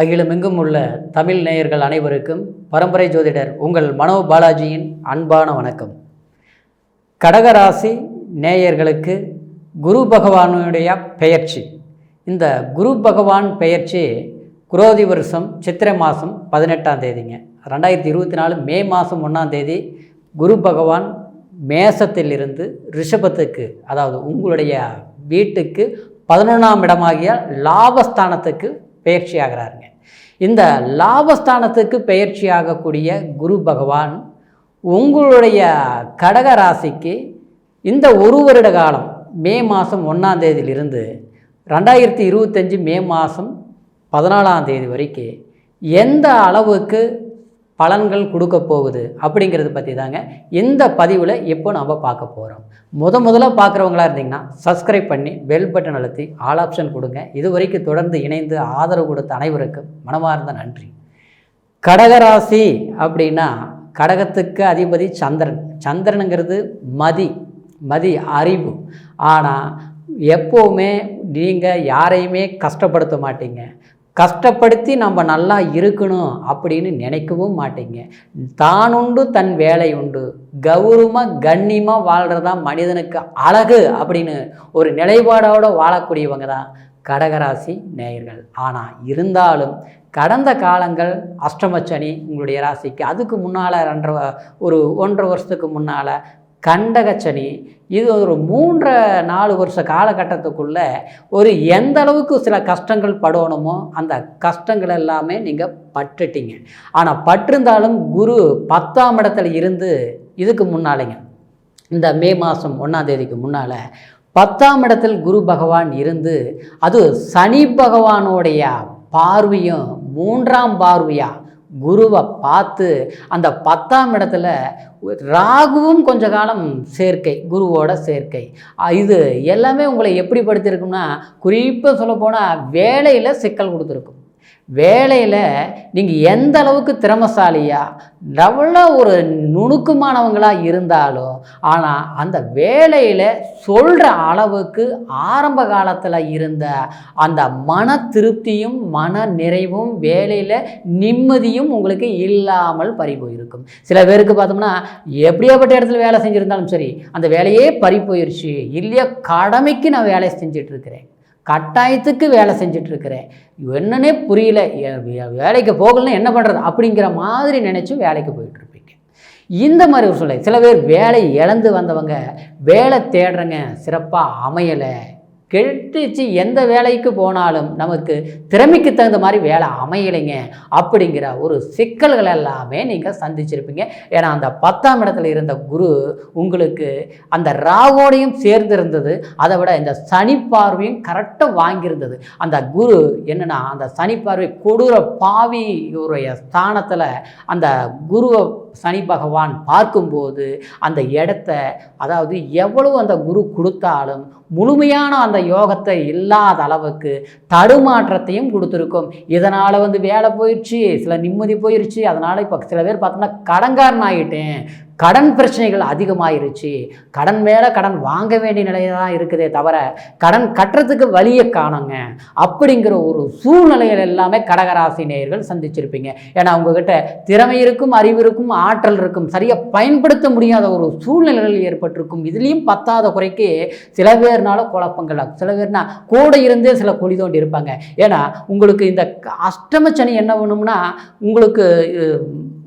அகிலமெங்கும் உள்ள தமிழ் நேயர்கள் அனைவருக்கும் பரம்பரை ஜோதிடர் உங்கள் மனோ பாலாஜியின் அன்பான வணக்கம். கடகராசி நேயர்களுக்கு குரு பகவானுடைய பெயர்ச்சி. இந்த குரு பகவான் பெயர்ச்சி குரோதி வருஷம் சித்திரை மாதம் பதினெட்டாம் தேதிங்க. ரெண்டாயிரத்தி இருபத்தி நாலு மே மாதம் ஒன்றாம் தேதி குரு பகவான் மேசத்திலிருந்து ரிஷபத்துக்கு அதாவது உங்களுடைய வீட்டுக்கு பதினொன்றாம் இடமாகிய லாபஸ்தானத்துக்கு பெயர்ச்சி ஆகிறாருங்க. இந்த லாபஸ்தானத்துக்கு பெயர்ச்சி ஆகக்கூடிய குரு பகவான் உங்களுடைய கடக ராசிக்கு இந்த ஒரு வருட காலம் மே மாதம் ஒன்றாம் தேதியிலிருந்து ரெண்டாயிரத்தி இருபத்தஞ்சி மே மாதம் பதினாலாம் தேதி வரைக்கும் எந்த அளவுக்கு பலன்கள் கொடுக்க போகுது அப்படிங்கிறது பற்றி தாங்க இந்த பதிவில் எப்போ நம்ம பார்க்க போகிறோம் முத முதல்ல பார்க்குறவங்களா இருந்தீங்கன்னா சப்ஸ்கிரைப் பண்ணி பெல் பட்டன் அழுத்தி ஆல் ஆப்ஷன் கொடுங்க. இது வரைக்கும் தொடர்ந்து இணைந்து ஆதரவு கொடுத்த அனைவருக்கும் மனமார்ந்த நன்றி. கடகராசி அப்படின்னா கடகத்துக்கு அதிபதி சந்திரன். சந்திரனுங்கிறது மதி மதி அறிவு. ஆனால் எப்போவுமே நீங்கள் யாரையுமே கஷ்டப்படுத்த மாட்டீங்க. கஷ்டப்படுத்தி நம்ம நல்லா இருக்கணும் அப்படின்னு நினைக்கவும் மாட்டீங்க. தான் உண்டு தன் வேலை உண்டு. கௌரவமாக கண்ணியமாக வாழ்கிறதா மனிதனுக்கு அழகு அப்படின்னு ஒரு நிலைப்பாடோடு வாழக்கூடியவங்க தான் கடகராசி நேயர்கள். ஆனால் இருந்தாலும் கடந்த காலங்கள் அஷ்டமச்சனி உங்களுடைய ராசிக்கு அதுக்கு முன்னால் ரெண்டரை ஒரு ஒன்றரை வருஷத்துக்கு முன்னால் கண்டகச்சனி. இது ஒரு மூன்று நாலு வருஷ காலகட்டத்துக்குள்ளே ஒரு எந்த அளவுக்கு சில கஷ்டங்கள் படணுமோ அந்த கஷ்டங்கள் எல்லாமே நீங்கள் பட்டுட்டீங்க. ஆனால் பட்டிருந்தாலும் குரு பத்தாம் இடத்துல இருந்து இதுக்கு முன்னாலேங்க. இந்த மே மாதம் ஒன்றாம் தேதிக்கு முன்னால் பத்தாம் இடத்தில் குரு பகவான் இருந்து அது சனி பகவானுடைய பார்வையும் மூன்றாம் பார்வையாக குருவை பார்த்து அந்த பத்தாம் இடத்துல ராகுவும் கொஞ்ச காலம் சேர்க்கை குருவோட சேர்க்கை. இது எல்லாமே உங்களை எப்படி படுத்திருக்கும்னா குறிப்பாக சொல்லப்போனால் வேலையில் சிக்கல் கொடுத்துருக்கும். வேலையில் நீங்கள் எந்த அளவுக்கு திறமசாலியாக எவ்வளோ ஒரு நுணுக்கமானவங்களாக இருந்தாலும் ஆனால் அந்த வேலையில் சொல்கிற அளவுக்கு ஆரம்ப காலத்தில் இருந்த அந்த மன திருப்தியும் மன நிறைவும் வேலையில் நிம்மதியும் உங்களுக்கு இல்லாமல் பறி போயிருக்கும் சில பேருக்கு பார்த்தோம்னா எப்படியாப்பட்ட இடத்துல வேலை செஞ்சுருந்தாலும் சரி அந்த வேலையே பறி போயிருச்சு இல்லையா கடமைக்கு நான் வேலை செஞ்சிட்ருக்கிறேன் கட்டாயத்துக்கு வேலை செஞ்சிட்ருக்கிறேன். என்னன்னே புரியல. வேலைக்கு போகலன்னா என்ன பண்ணுறது அப்படிங்கிற மாதிரி நினச்சி வேலைக்கு போயிட்டுருப்பீங்க இந்த மாதிரி ஒரு சொல்ல சில பேர் வேலை இழந்து வந்தவங்க வேலை தேடுறங்க சிறப்பாக அமையலை. கெட்டுச்சு எந்த வேலைக்கு போனாலும் நமக்கு திறமைக்கு தகுந்த மாதிரி வேலை அமையலைங்க. அப்படிங்கிற ஒரு சிக்கல்கள் எல்லாமே நீங்கள் சந்திச்சிருப்பீங்க. ஏன்னா அந்த பத்தாம் இடத்துல இருந்த குரு உங்களுக்கு அந்த ராவோடையும் சேர்ந்திருந்தது. அதை விட இந்த சனி பார்வையும் கரெக்டாக வாங்கியிருந்தது. அந்த குரு என்னென்னா அந்த சனி பார்வை கொடூர பாவியுடைய ஸ்தானத்தில் அந்த குருவை சனி பகவான் பார்க்கும்போது அந்த இடத்த அதாவது எவ்வளவு அந்த குரு கொடுத்தாலும் முழுமையான அந்த யோகத்தை இல்லாத அளவுக்கு தடுமாற்றத்தையும் கொடுத்துருக்கும். இதனால் வந்து வேலை போயிடுச்சு சில நிம்மதி போயிடுச்சு அதனால் இப்போ சில பேர் பார்த்தோம்னா கடங்காரன் ஆகிட்டேன் கடன் பிரச்சனைகள் அதிகமாயிருச்சு. கடன் மேலே கடன் வாங்க வேண்டிய நிலையில தான் இருக்குதே தவிர கடன் கட்டுறதுக்கு வழியை காணுங்க. அப்படிங்கிற ஒரு சூழ்நிலைகள் எல்லாமே கடகராசி நேயர்கள் சந்திச்சிருப்பீங்க. ஏன்னா உங்ககிட்ட திறமை இருக்கும் அறிவு இருக்கும் ஆற்றல் இருக்கும் சரியாக பயன்படுத்த முடியாத ஒரு சூழ்நிலைகள் ஏற்பட்டிருக்கும். இதுலேயும் பத்தாத குறைக்கு சில பேர்னால குழப்பங்கள் சில பேர்னா கூட இருந்தே சில குழி தோண்டி இருப்பாங்க. ஏன்னா உங்களுக்கு இந்த க- அஷ்டம சனி என்ன பண்ணும்னா உங்களுக்கு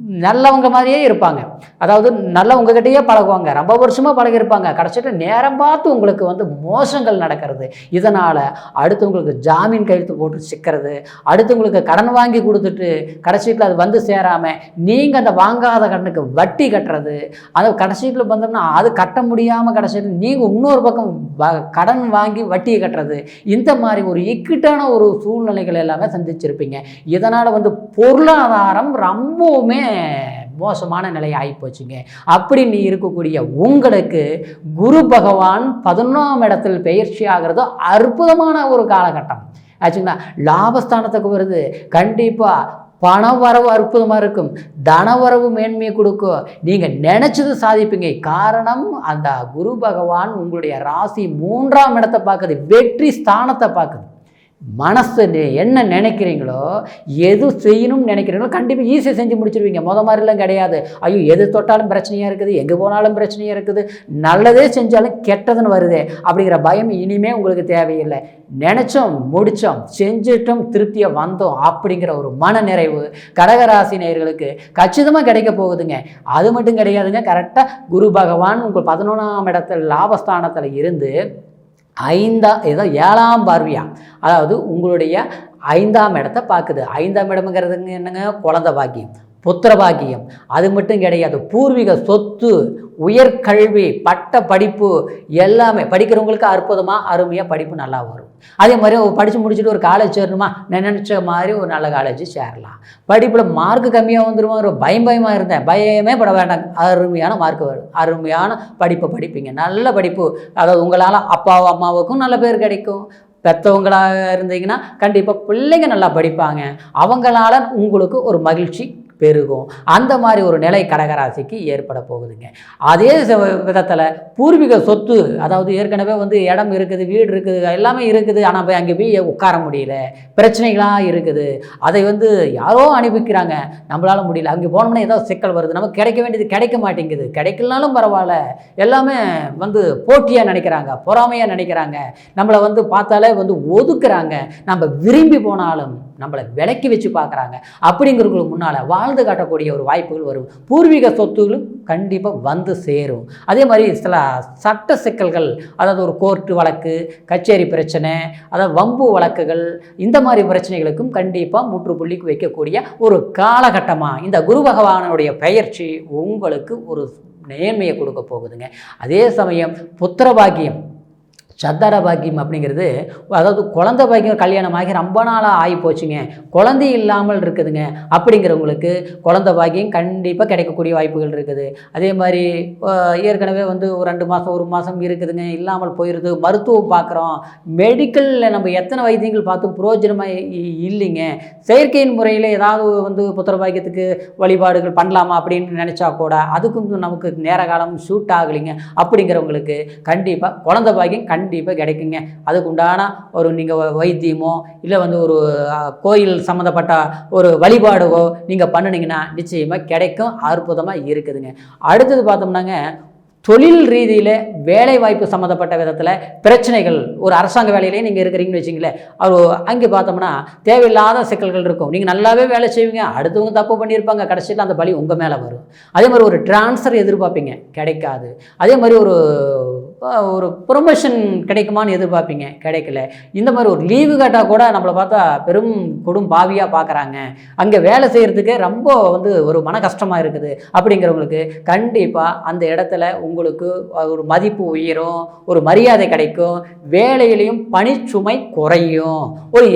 நல்லவங்க மாதிரியே இருப்பாங்க. அதாவது நல்ல கிட்டயே பழகுவாங்க. ரொம்ப வருஷமாக பழகிருப்பாங்க கடைசியில் நேரம் பார்த்து உங்களுக்கு வந்து மோசங்கள் நடக்கிறது. இதனால் அடுத்தவங்களுக்கு ஜாமீன் கையெழுத்து போட்டு சிக்கிறது. அடுத்தவங்களுக்கு கடன் வாங்கி கொடுத்துட்டு கடைசியில் அது வந்து சேராமல் நீங்கள் அந்த வாங்காத கடனுக்கு வட்டி கட்டுறது. அது கடைசியில் வந்தோம்னா அது கட்ட முடியாமல் கடைசியில் நீங்கள் இன்னொரு பக்கம் வ- கடன் வாங்கி வட்டியை கட்டுறது. இந்த மாதிரி ஒரு இக்கட்டான ஒரு சூழ்நிலைகள் எல்லாமே சந்திச்சிருப்பீங்க. இதனால் வந்து பொருளாதாரம் ரொம்பவுமே மோசமான நிலை ஆகிப்போச்சுங்க நீ இருக்கக்கூடிய உங்களுக்கு குரு பகவான் பதினொன்றாம் இடத்தில் பயிற்சி ஆகிறது அற்புதமான ஒரு காலகட்டம். ஆச்சுங்களா? லாபஸ்தானத்துக்கு வருது. கண்டிப்பாக பண வரவு அற்புதமாக இருக்கும். தனவரவு மேன்மையை கொடுக்கும். நீங்கள் நினச்சது சாதிப்பீங்க. காரணம் அந்த குரு பகவான் உங்களுடைய ராசி மூன்றாம் இடத்தை பார்க்குது. வெற்றி ஸ்தானத்தை பார்க்குது. மனசு நெ- என்ன நினைக்கிறீங்களோ எது செய்யணும்னு நினைக்கிறீங்களோ கண்டிப்பாக ஈஸியாக செஞ்சு முடிச்சிருவீங்க. முத மாதிரிலாம் கிடையாது. ஐயோ எது தொட்டாலும் பிரச்சனையாக இருக்குது எங்கே போனாலும் பிரச்சனையாக இருக்குது நல்லதே செஞ்சாலும் கெட்டதுன்னு வருதே அப்படிங்கிற பயம் இனிமே உங்களுக்கு தேவையில்லை. நினச்சோம் முடித்தோம் செஞ்சிட்டோம் திருப்தியாக வந்தோம் அப்படிங்கிற ஒரு மன நிறைவு கடகராசி நேயர்களுக்கு கச்சிதமாக கிடைக்க போகுதுங்க. அது மட்டும் கிடையாதுங்க. கரெக்டாக குரு பகவான் உங்கள் பதினொன்றாம் இடத்துல லாபஸ்தானத்தில் இருந்து ஐந்தா ஏதோ ஏழாம் பார்வையா? அதாவது உங்களுடைய ஐந்தாம் இடத்தை பார்க்குது. ஐந்தாம் இடம்ங்கிறதுங்க என்னங்க? குழந்தை பாக்கியம் புத்திர பாக்கியம். அது மட்டும் கிடையாது. பூர்வீக சொத்து உயர்கல்வி பட்ட படிப்பு எல்லாமே. படிக்கிறவங்களுக்கு அற்புதமாக அருமையாக படிப்பு நல்லா வரும். அதே மாதிரி படித்து முடிச்சுட்டு ஒரு காலேஜ் சேரணுமா? நினச்ச மாதிரி ஒரு நல்ல காலேஜ் சேரலாம். படிப்பில் மார்க் கம்மியாக வந்துருமா? ஒரு பயம் பயமாக இருந்தேன். பயமே பட வேண்டாம். அருமையான மார்க் வரும். அருமையான படிப்பை படிப்பீங்க. நல்ல படிப்பு. அதாவது உங்களால் அப்பாவும் அம்மாவுக்கும் நல்ல பேர் கிடைக்கும். பெற்றவங்களாக இருந்தீங்கன்னா கண்டிப்பாக பிள்ளைங்க நல்லா படிப்பாங்க. அவங்களால உங்களுக்கு ஒரு மகிழ்ச்சி பெருகும். அந்த மாதிரி ஒரு நிலை கடகராசிக்கு ஏற்பட போகுதுங்க. அதே விதத்தில் பூர்வீக சொத்து அதாவது ஏற்கனவே வந்து இடம் இருக்குது வீடு இருக்குது எல்லாமே இருக்குது. ஆனால் போய் அங்கே போய் உட்கார முடியல. பிரச்சனைகளாக இருக்குது. அதை வந்து யாரோ அனுப்பிக்கிறாங்க நம்மளால் முடியல. அங்கே போனோம்னா ஏதோ சிக்கல் வருது. நமக்கு கிடைக்க வேண்டியது கிடைக்க மாட்டேங்குது. கிடைக்கலனாலும் பரவாயில்ல. எல்லாமே வந்து போட்டியாக நினைக்கிறாங்க. பொறாமையாக நினைக்கிறாங்க. நம்மளை வந்து பார்த்தாலே வந்து ஒதுக்குறாங்க. நம்ம விரும்பி போனாலும். நம்மளை விலக்கி வச்சு பார்க்குறாங்க. அப்படிங்கிறவங்களுக்கு முன்னால் வாழ்ந்து காட்டக்கூடிய ஒரு வாய்ப்புகள் வரும். பூர்வீக சொத்துகளும் கண்டிப்பாக வந்து சேரும். அதே மாதிரி சில சட்ட சிக்கல்கள் அதாவது ஒரு கோர்ட்டு வழக்கு கச்சேரி பிரச்சனை அதாவது வம்பு வழக்குகள் இந்த மாதிரி பிரச்சனைகளுக்கும் கண்டிப்பாக முற்றுப்புள்ளிக்கு வைக்கக்கூடிய ஒரு காலகட்டமாக இந்த குரு பகவானுடைய பெயர்ச்சி உங்களுக்கு ஒரு நேர்மையை கொடுக்க போகுதுங்க. அதே சமயம் புத்திரபாகியம் சத்தார பாக்கியம் அப்படிங்கிறது அதாவது குழந்த பாக்கியம் கல்யாணம் ஆகி ரொம்ப நாளாக ஆகி போச்சுங்க குழந்தை இல்லாமல் இருக்குதுங்க. அப்படிங்கிறவங்களுக்கு குழந்த பாக்கியம் கண்டிப்பாக கிடைக்கக்கூடிய வாய்ப்புகள் இருக்குது. அதே மாதிரி ஏற்கனவே வந்து ஒரு ரெண்டு மாதம் ஒரு மாதம் இருக்குதுங்க. இல்லாமல் போயிடுது மருத்துவம் பார்க்குறோம் மெடிக்கலில் நம்ம எத்தனை வைத்தியங்கள் பார்த்தும் புரோஜனமாக இ- இல்லைங்க. செயற்கையின் முறையில் ஏதாவது வந்து புத்திர பாக்கியத்துக்கு வழிபாடுகள் பண்ணலாமா அப்படின்னு நினச்சா கூட அதுக்கும் நமக்கு நேர காலம் ஷூட் ஆகலைங்க. அப்படிங்கிறவங்களுக்கு கண்டிப்பாக குழந்த பாக்கியம் கண்டிப்பாக கண்டிப்பாக கிடைக்குங்க. அதுக்குண்டான ஒரு நீங்கள் வைத்தியமோ இல்லை வந்து ஒரு கோயில் சம்மந்தப்பட்ட ஒரு வழிபாடுவோ நீங்கள் பண்ணுனீங்கன்னா நிச்சயமாக கிடைக்கும் அற்புதமாக இருக்குதுங்க. அடுத்தது பார்த்தோம்னாங்க தொழில் ரீதியில் வேலை வாய்ப்பு சம்மந்தப்பட்ட விதத்தில் பிரச்சனைகள் ஒரு அரசாங்க வேலையிலே நீங்கள் இருக்கிறீங்கன்னு வச்சிங்களேன் அவர் அங்கே பார்த்தோம்னா தேவையில்லாத சிக்கல்கள் இருக்கும். நீங்கள் நல்லாவே வேலை செய்வீங்க அடுத்தவங்க தப்பு பண்ணியிருப்பாங்க கடைசியில் அந்த பலி உங்கள் மேலே வரும். அதே மாதிரி ஒரு ட்ரான்ஸ்ஃபர் எதிர்பார்ப்பீங்க கிடைக்காது. அதே மாதிரி ஒரு ஒரு ப்ரொமோஷன் கிடைக்குமான்னு எதிர்பார்ப்பீங்க. கிடைக்கல. இந்த மாதிரி ஒரு லீவு கேட்டால் கூட நம்மளை பார்த்தா பெரும் கொடும் பாவியாக பார்க்குறாங்க. அங்கே வேலை செய்கிறதுக்கே ரொம்ப வந்து ஒரு மன கஷ்டமாக இருக்குது அப்படிங்கிறவங்களுக்கு கண்டிப்பாக அந்த இடத்துல உங்களுக்கு ஒரு மதிப்பு உயரும் ஒரு மரியாதை கிடைக்கும் வேலையிலையும் பணிச்சுமை குறையும். ஒரு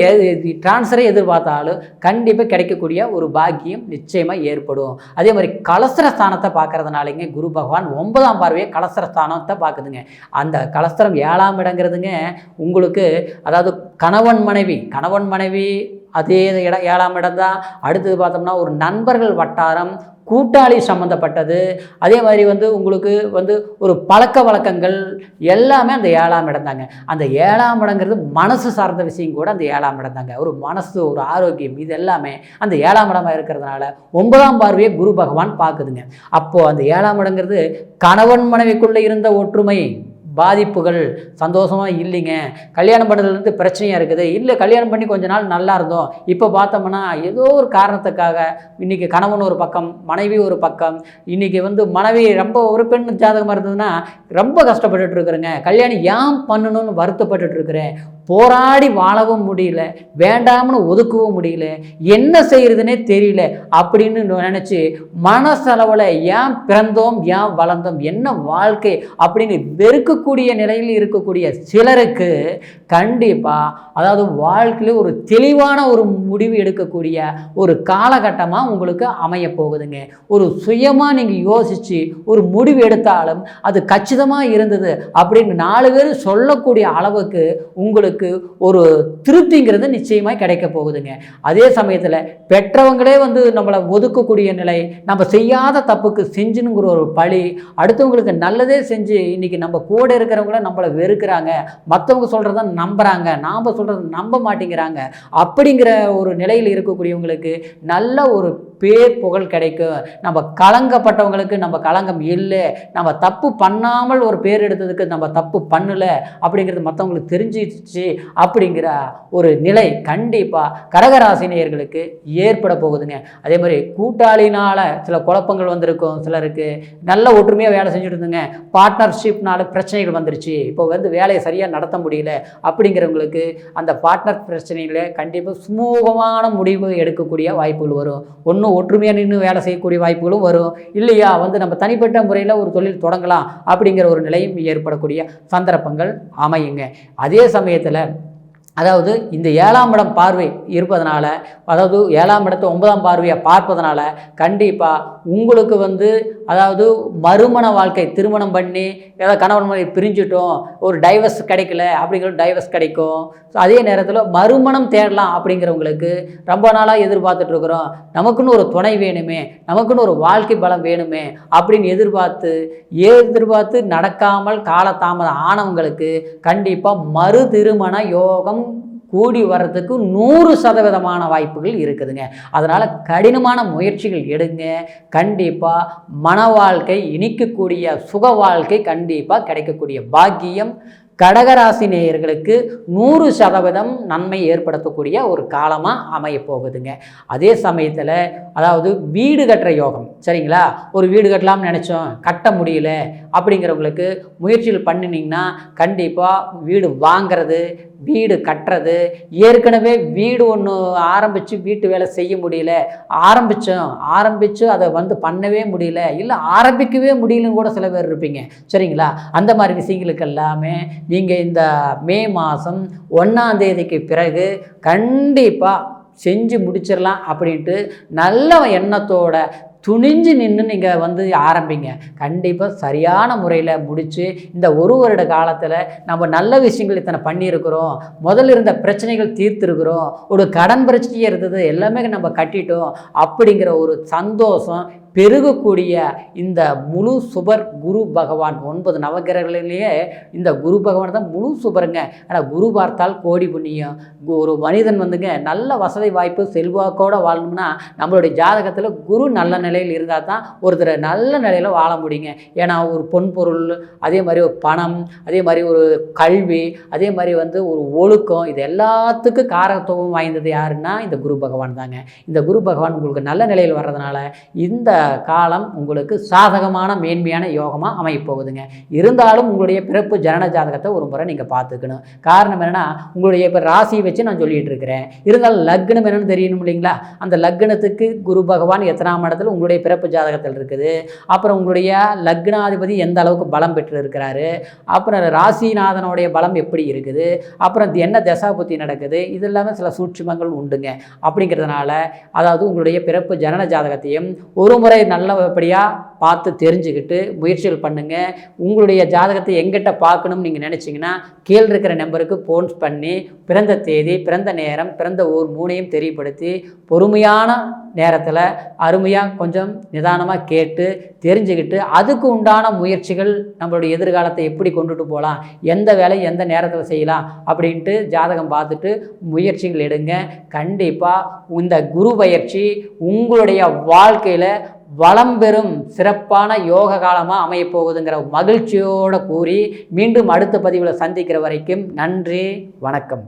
டிரான்ஸ்ஃபரை எதிர்பார்த்தாலும் கண்டிப்பாக கிடைக்கக்கூடிய ஒரு பாக்கியம் நிச்சயமாக ஏற்படும். அதே மாதிரி கலசர ஸ்தானத்தை பார்க்கறதுனாலங்க குரு பகவான் ஒன்பதாம் பார்வையை கலசர ஸ்தானத்தை பார்க்குதுங்க. அந்த கலஸ்தரம் ஏழாம் இடங்கிறதுங்க உங்களுக்கு அதாவது கணவன் மனைவி கணவன் மனைவி அதே இடம் ஏழாம் இடம் தான். அடுத்தது பார்த்தோம்னா ஒரு நண்பர்கள் வட்டாரம் கூட்டாளி சம்மந்தப்பட்டது அதே மாதிரி வந்து உங்களுக்கு வந்து ஒரு பழக்க வழக்கங்கள் எல்லாமே அந்த ஏழாம் இடம் தாங்க. அந்த ஏழாம் இடங்கிறது மனசு சார்ந்த விஷயம் கூட அந்த ஏழாம் இடம் தாங்க. ஒரு மனசு ஒரு ஆரோக்கியம் இது எல்லாமே அந்த ஏழாம் இடமாக இருக்கிறதுனால ஒன்பதாம் பார்வையை குரு பகவான் பார்க்குதுங்க. அப்போது அந்த ஏழாம் இடங்கிறது கணவன் மனைவிக்குள்ளே இருந்த ஒற்றுமை. பாதிப்புகள் சந்தோஷமாக இல்லைங்க. கல்யாணம் பண்ணதுலேருந்து பிரச்சனையாக இருக்குது. இல்லை கல்யாணம் பண்ணி கொஞ்ச நாள் நல்லா இருந்தோம். இப்போ பார்த்தோம்னா ஏதோ ஒரு காரணத்துக்காக இன்றைக்கி கணவன் ஒரு பக்கம் மனைவி ஒரு பக்கம் இன்றைக்கி வந்து மனைவி ரொம்ப ஒரு பெண் ஜாதகமாக இருந்ததுன்னா ரொம்ப கஷ்டப்பட்டுட்டு இருக்கிறேங்க. கல்யாணம் ஏன் பண்ணணும்னு வருத்தப்பட்டுருக்குறேன் போராடி வாழவும் முடியல வேண்டாம்னு ஒதுக்கவும் முடியல என்ன செய்கிறதுனே தெரியல அப்படின்னு நினச்சி மனசளவில் ஏன் பிறந்தோம் ஏன் வளர்ந்தோம் என்ன வாழ்க்கை அப்படின்னு வெறுக்கக்கூடிய நிலையில் இருக்கக்கூடிய சிலருக்கு கண்டிப்பாக அதாவது வாழ்க்கையில் ஒரு தெளிவான ஒரு முடிவு எடுக்கக்கூடிய ஒரு காலகட்டமாக உங்களுக்கு அமைய போகுதுங்க. ஒரு சுயமாக நீங்கள் யோசித்து ஒரு முடிவு எடுத்தாலும் அது கச்சிதமாக இருந்தது அப்படின்னு நாலு பேர் சொல்லக்கூடிய அளவுக்கு உங்களுக்கு உங்களுக்கு ஒரு திருப்திங்கிறது நிச்சயமாக கிடைக்க போகுதுங்க. அதே சமயத்தில் பெற்றவங்களே வந்து நம்மளை ஒதுக்கக்கூடிய நிலை நம்ம செய்யாத தப்புக்கு செஞ்சுனுங்கிற ஒரு பழி அடுத்தவங்களுக்கு நல்லதே செஞ்சு இன்னைக்கு நம்ம கூட இருக்கிறவங்கள நம்மளை வெறுக்கிறாங்க. மற்றவங்க சொல்கிறத நம்புகிறாங்க நாம் சொல்கிறத நம்ப மாட்டேங்கிறாங்க. அப்படிங்கிற ஒரு நிலையில் இருக்கக்கூடியவங்களுக்கு நல்ல ஒரு பேர் புகழ் கிடைக்கும். நம்ம கலங்கப்பட்டவங்களுக்கு நம்ம களங்கம் இல்லை. நம்ம தப்பு பண்ணாமல் ஒரு பேர் எடுத்ததுக்கு நம்ம தப்பு பண்ணலை அப்படிங்கிறது மற்றவங்களுக்கு தெரிஞ்சிடுச்சு அப்படிங்கிற ஒரு நிலை கண்டிப்பாக கரகராசினியர்களுக்கு ஏற்பட போகுதுங்க. அதே மாதிரி கூட்டாளினால் சில குழப்பங்கள் வந்திருக்கும் சிலருக்கு. நல்ல ஒற்றுமையாக வேலை செஞ்சுட்டு இருந்துங்க. பார்ட்னர்ஷிப்னால பிரச்சனைகள் வந்துருச்சு. இப்போ வந்து வேலையை சரியாக நடத்த முடியல அப்படிங்கிறவங்களுக்கு அந்த பார்ட்னர் பிரச்சனைகளை கண்டிப்பாக சுமூகமான முடிவு எடுக்கக்கூடிய வாய்ப்புகள் வரும். ஒன்றும் ஒற்றுமையாக நின்று வேலை செய்யக்கூடிய வாய்ப்புகளும் வரும். இல்லையா? வந்து நம்ம தனிப்பட்ட முறையில் ஒரு தொழில் தொடங்கலாம் அப்படிங்கிற ஒரு நிலையும் ஏற்படக்கூடிய சந்தர்ப்பங்கள் அமையுங்க. அதே சமயத்தில் அதாவது இந்த ஏழாம் இடம் பார்வை இருப்பதனால அதாவது ஏழாம் இடத்தை ஒன்பதாம் பார்வையை பார்ப்பதனால கண்டிப்பாக உங்களுக்கு வந்து அதாவது மறுமண வாழ்க்கை திருமணம் பண்ணி ஏதாவது கணவன் மனைவி பிரிஞ்சிட்டோம் ஒரு டைவர்ஸ் கிடைக்கல அப்படிங்கிற டைவர்ஸ் கிடைக்கும். ஸோ அதே நேரத்தில் மறுமணம் தேடலாம் அப்படிங்கிறவங்களுக்கு ரொம்ப நாளாக எதிர்பார்த்துட்ருக்குறோம் நமக்குன்னு ஒரு துணை வேணுமே நமக்குன்னு ஒரு வாழ்க்கை பலம் வேணுமே அப்படின்னு எதிர்பார்த்து எதிர்பார்த்து நடக்காமல் காலதாமதம் ஆனவங்களுக்கு கண்டிப்பாக மறு திருமண யோகம் கூடி வர்றதுக்கு நூறு சதவீதமான வாய்ப்புகள் இருக்குதுங்க. அதனால் கடினமான முயற்சிகள் எடுங்க. கண்டிப்பாக மன வாழ்க்கை இனிக்கக்கூடிய சுக வாழ்க்கை கண்டிப்பாக கிடைக்கக்கூடிய பாக்கியம். கடகராசி நேயர்களுக்கு நூறு சதவீதம் நன்மை ஏற்படுத்தக்கூடிய ஒரு காலமாக அமைய போகுதுங்க அதே சமயத்தில் அதாவது வீடு கட்டுற யோகம். சரிங்களா? ஒரு வீடு கட்டலாம்னு நினச்சோம். கட்ட முடியல. அப்படிங்கிறவங்களுக்கு முயற்சிகள் பண்ணினீங்கன்னா கண்டிப்பாக வீடு வாங்கிறது வீடு கட்டுறது ஏற்கனவே வீடு ஒன்று ஆரம்பித்து வீட்டு வேலை செய்ய முடியல. ஆரம்பித்தோம் ஆரம்பித்து அதை வந்து பண்ணவே முடியல. இல்லை ஆரம்பிக்கவே முடியலன்னு கூட சில பேர் இருப்பீங்க. சரிங்களா? அந்த மாதிரி விஷயங்களுக்கு எல்லாமே நீங்கள் இந்த மே மாதம் ஒன்றாந்தேதிக்கு பிறகு கண்டிப்பாக செஞ்சு முடிச்சிடலாம் அப்படின்ட்டு நல்ல எண்ணத்தோட துணிஞ்சு நின்று நீங்கள் வந்து ஆரம்பிங்க. கண்டிப்பாக சரியான முறையில் முடித்து இந்த ஒரு வருட காலத்தில் நம்ம நல்ல விஷயங்கள் இத்தனை பண்ணியிருக்கிறோம். முதல்ல இருந்த பிரச்சனைகள் தீர்த்துருக்குறோம். ஒரு கடன் பிரச்சனையே இருந்தது. எல்லாமே நம்ம கட்டிட்டோம். அப்படிங்கிற ஒரு சந்தோஷம் பெருகக்கூடிய இந்த முழு சுபர் குரு பகவான் ஒன்பது நவகிரகங்களிலேயே இந்த குரு பகவான் தான் முழு சுபருங்க. ஆனால் குரு பார்த்தால் கோடி புண்ணியம். ஒரு மனிதன் வந்துங்க நல்ல வசதி வாய்ப்பு செல்வாக்கோடு வாழணும்னா நம்மளுடைய ஜாதகத்தில் குரு நல்ல நிலையில் இருந்தால் தான் ஒருத்தர் நல்ல நிலையில் வாழ முடியுங்க. ஏன்னா ஒரு பொன் பொருள் அதே மாதிரி ஒரு பணம் அதே மாதிரி ஒரு கல்வி அதே மாதிரி வந்து ஒரு ஒழுக்கம் இது எல்லாத்துக்கும் காரத்துவம் வாய்ந்தது யாருன்னா இந்த குரு பகவான் தாங்க. இந்த குரு பகவான் உங்களுக்கு நல்ல நிலையில் வர்றதுனால இந்த காலம் உங்களுக்கு சாதகமான மேன்மையான யோகமாக அமையப்போகுதுங்க. இருந்தாலும் உங்களுடைய பிறப்பு ஜனன ஜாதகத்தை ஒரு முறை நீங்கள் பார்த்துக்கணும். காரணம் என்னென்னா உங்களுடைய இப்போ ராசியை வச்சு நான் சொல்லிகிட்டு இருக்கிறேன். இருந்தாலும் லக்னம் என்னென்னு தெரியணும் இல்லைங்களா? அந்த லக்னத்துக்கு குரு பகவான் எத்தனாம் இடத்துல உங்களுடைய பிறப்பு ஜாதகத்தில் இருக்குது. அப்புறம் உங்களுடைய லக்னாதிபதி எந்த அளவுக்கு பலம் பெற்று இருக்கிறாரு? அப்புறம் ராசிநாதனுடைய பலம் எப்படி இருக்குது? அப்புறம் இது என்ன தசாபுத்தி நடக்குது? இது எல்லாமே சில சூட்சுமங்கள் உண்டுங்க. அப்படிங்கிறதுனால அதாவது உங்களுடைய பிறப்பு ஜனன ஜாதகத்தையும் ஒரு முறை நல்லபடியாக பார்த்து தெரிஞ்சுக்கிட்டு முயற்சிகள் பண்ணுங்கள் உங்களுடைய ஜாதகத்தை எங்கிட்ட பார்க்கணும்னு நீங்கள் நினச்சிங்கன்னா கீழ் இருக்கிற நம்பருக்கு ஃபோன் பண்ணி பிறந்த தேதி பிறந்த நேரம் பிறந்த ஊர் மூணையும் தெரியப்படுத்தி பொறுமையான நேரத்தில் அருமையாக கொஞ்சம் நிதானமாக கேட்டு தெரிஞ்சுக்கிட்டு அதுக்கு உண்டான முயற்சிகள் நம்மளுடைய எதிர்காலத்தை எப்படி கொண்டுட்டு போகலாம் எந்த வேலை எந்த நேரத்தில் செய்யலாம் அப்படின்ட்டு ஜாதகம் பார்த்துட்டு முயற்சிகள் எடுங்க. கண்டிப்பாக இந்த குரு பயிற்சி உங்களுடைய வாழ்க்கையில் வளம் பெறும் சிறப்பான யோக காலமாக அமையப்போகுதுங்கிற மகிழ்ச்சியோடு கூறி மீண்டும் அடுத்த பதிவில் சந்திக்கிற வரைக்கும் நன்றி வணக்கம்.